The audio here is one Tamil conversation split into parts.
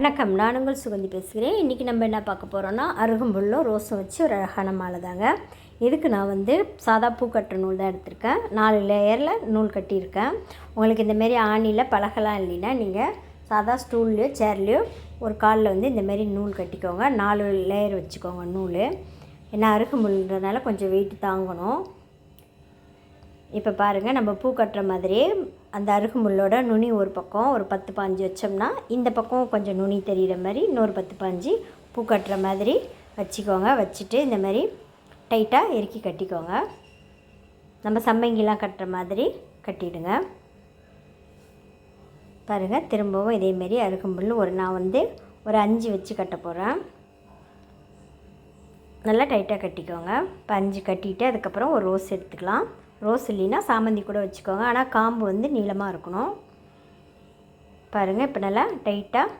வணக்கம். நான் உங்கள் சுகந்தி பேசுகிறேன். இன்றைக்கி நம்ம என்ன பார்க்க போகிறோன்னா அருகம்புல்லும் ரோஸும் வச்சு ஒரு அழகான மாலை தாங்க இதுக்கு நான் வந்து சாதா பூ கட்டுற நூல் தான் எடுத்திருக்கேன். நாலு லேயரில் நூல் கட்டியிருக்கேன். உங்களுக்கு இந்தமாரி ஆணியில் பழகலாம் இல்லைன்னா நீங்கள் சாதா ஸ்டூல்லையோ சேர்லேயோ ஒரு காலில் வந்து இந்தமாரி நூல் கட்டிக்கோங்க. நாலு லேயர் வச்சுக்கோங்க நூல். ஏன்னா அருகம்புல்ன்றதுனால கொஞ்சம் வெயிட் தாங்கணும். இப்போ பாருங்கள் நம்ம பூ கட்டுற மாதிரியே அந்த அருகுமுள்ளோட நுனி ஒரு பக்கம் ஒரு பத்து பாஞ்சு வச்சோம்னா இந்த பக்கம் கொஞ்சம் நுனி தெரிகிற மாதிரி இன்னொரு பத்து பாஞ்சு பூ கட்டுற மாதிரி வச்சுக்கோங்க. வச்சுட்டு இந்த மாதிரி டைட்டாக இறுக்கி கட்டிக்கோங்க. நம்ம சம்மங்கிலாம் கட்டுற மாதிரி கட்டிடுங்க. பாருங்கள் திரும்பவும் இதேமாரி அருகம்புல் ஒரு நான் வந்து ஒரு அஞ்சு வச்சு கட்ட போகிறேன் நல்லா டைட்டாக கட்டிக்கோங்க. இப்போ அஞ்சு கட்டிட்டு அதுக்கப்புறம் ஒரு ரோஸ் எடுத்துக்கலாம். ரோஸ் இல்லைன்னா சாமந்தி கூட வச்சுக்கோங்க. ஆனால் காம்பு வந்து நீளமாக இருக்கணும். பாருங்கள் இப்போ நல்லா டைட்டாக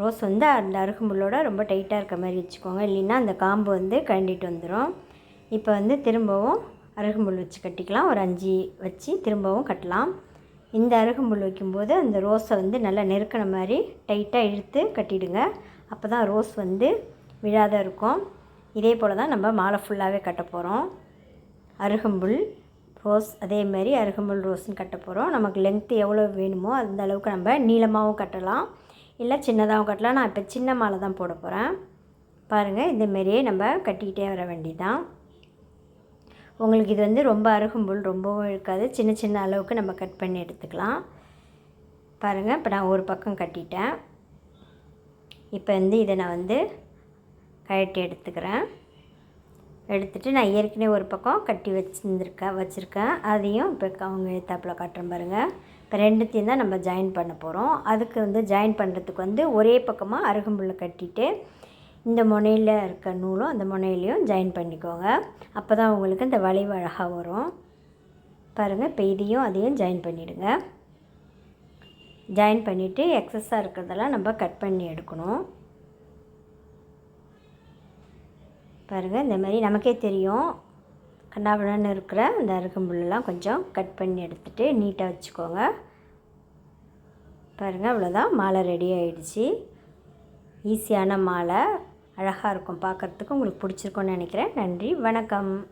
ரோஸ் வந்து அந்த அருகம்புல்லோட ரொம்ப டைட்டாக இருக்க மாதிரி வச்சுக்கோங்க. இல்லைன்னா அந்த காம்பு வந்து கழண்டிட்டு வந்துடும் இப்போ வந்து திரும்பவும் அருகம்புல் வச்சு கட்டிக்கலாம். ஒரு அஞ்சு வச்சு திரும்பவும் கட்டலாம். இந்த அருகம்புல் வைக்கும்போது அந்த ரோஸை வந்து நல்லா நெருக்கின மாதிரி டைட்டாக இழுத்து கட்டிடுங்க. அப்போ தான் ரோஸ் வந்து விழாத இருக்கும். இதே போல் தான் நம்ம மாலை ஃபுல்லாகவே கட்ட போகிறோம் அருகம்புல் ரோஸ் அதேமாரி அருகம்புல் ரோஸ்ன்னு கட்ட போகிறோம் நமக்கு லென்த்து எவ்வளோ வேணுமோ அந்த அளவுக்கு நம்ம நீளமாகவும் கட்டலாம். இல்லை சின்னதாகவும் கட்டலாம். நான் இப்போ சின்ன மாலை தான் போட போகிறேன் பாருங்கள் இந்தமாரியே நம்ம கட்டிக்கிட்டே வர வேண்டியதான் உங்களுக்கு இது வந்து ரொம்ப அருகம்புல் ரொம்பவும் இருக்காது. சின்ன சின்ன அளவுக்கு நம்ம கட் பண்ணி எடுத்துக்கலாம். பாருங்கள் இப்போ நான் ஒரு பக்கம் கட்டிட்டேன். இப்போ வந்து இதை நான் வந்து கழட்டி எடுத்துக்கிறேன். எடுத்துகிட்டு நான் ஏற்கனவே ஒரு பக்கம் கட்டி வச்சுருந்துருக்கேன் வச்சுருக்கேன். அதையும் இப்போ அவங்க எழுத்தாப்பில் காட்டுறேன் பாருங்கள் இப்போ ரெண்டுத்தையும் தான் நம்ம ஜாயின் பண்ண போகிறோம் அதுக்கு வந்து ஜாயின் பண்ணுறதுக்கு வந்து ஒரே பக்கமாக அருகம்புல்லை கட்டிட்டு இந்த முனையில் இருக்க நூலும் அந்த முனையிலையும் ஜாயின் பண்ணிக்கோங்க. அப்போ தான் உங்களுக்கு இந்த வளைவு அழகாக வரும். பாருங்கள் இப்போ இதையும் அதையும் ஜாயின் பண்ணிவிடுங்க ஜாயின் பண்ணிவிட்டு எக்ஸஸாக இருக்கிறதெல்லாம் நம்ம கட் பண்ணி எடுக்கணும். பாருங்கள் இந்த மாதிரி நமக்கே தெரியும். கண்ணாபுழன்னு இருக்கிற அந்த அருகம்புல்லாம் கொஞ்சம் கட் பண்ணி எடுத்துகிட்டு நீட்டாக வச்சுக்கோங்க. பாருங்கள் அவ்வளோதான் மாலை ரெடி ஆகிடுச்சி ஈஸியான மாலை. அழகாக இருக்கும் பார்க்குறதுக்கு. உங்களுக்கு பிடிச்சிருக்கோன்னு நினைக்கிறேன். நன்றி. வணக்கம்.